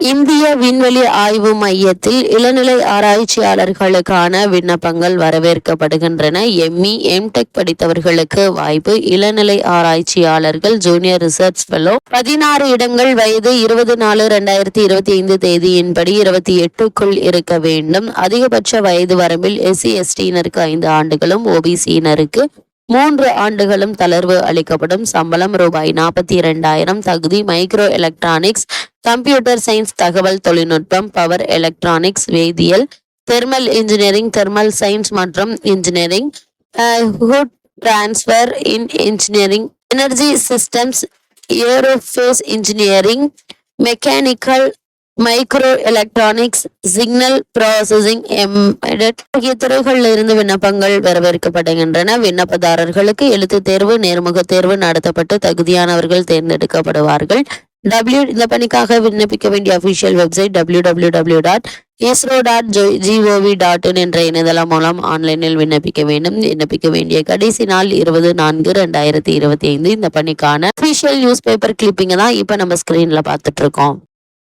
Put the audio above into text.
இந்திய விண்வெளி ஆய்வு மையத்தில் இளநிலை ஆராய்ச்சியாளர்களுக்கான விண்ணப்பங்கள் வரவேற்கப்படுகின்றன. எம்இ எம்டெக் படித்தவர்களுக்கு வாய்ப்பு. இளநிலை ஆராய்ச்சியாளர்கள் ஜூனியர் ரிசர்ச் ஃபெலோ பதினாறு இடங்கள் வயது இருபது நாலு ரெண்டாயிரத்தி இருபத்தி ஐந்து தேதியின்படி இருபத்தி எட்டுக்குள் இருக்க வேண்டும். அதிகபட்ச வயது வரம்பில் எஸ்சி எஸ்டியினருக்கு ஐந்து ஆண்டுகளும் ஓபிசியினருக்கு மூன்று ஆண்டுகளும் தளர்வு அளிக்கப்படும். சம்பளம் ரூபாய் நாற்பத்தி இரண்டாயிரம். தகுதி மைக்ரோ எலக்ட்ரானிக்ஸ் கம்ப்யூட்டர் சயின்ஸ் தகவல் தொழில்நுட்பம் பவர் எலக்ட்ரானிக்ஸ் வேதியியல் தெர்மல் இன்ஜினியரிங் தெர்மல் சயின்ஸ் மற்றும் engineering heat transfer in engineering energy systems aerospace engineering mechanical microelectronics signal processing embedded ஆகிய துறைகளில் இருந்து விண்ணப்பங்கள் வரவேற்கப்படுகின்றன. விண்ணப்பதாரர்களுக்கு எழுத்து தேர்வு நேர்முக தேர்வு நடத்தப்பட்டு தகுதியானவர்கள் தேர்ந்தெடுக்கப்படுவார்கள். டபிள்யூ இந்த பணிக்காக விண்ணப்பிக்க வேண்டிய official website W W W dot ISRO dot GOV dot in என்ற இணையதளம் மூலம் ஆன்லைனில் விண்ணப்பிக்க வேண்டும். விண்ணப்பிக்க வேண்டிய கடைசி நாள் இருபது நான்கு ரெண்டாயிரத்தி இருபத்தி ஐந்து. இந்த பணிக்கான அபிஷியல் நியூஸ் பேப்பர் கிளிப்பிங்க தான் இப்போ நம்ம ஸ்க்ரீனில் பார்த்துட்டு இருக்கோம்.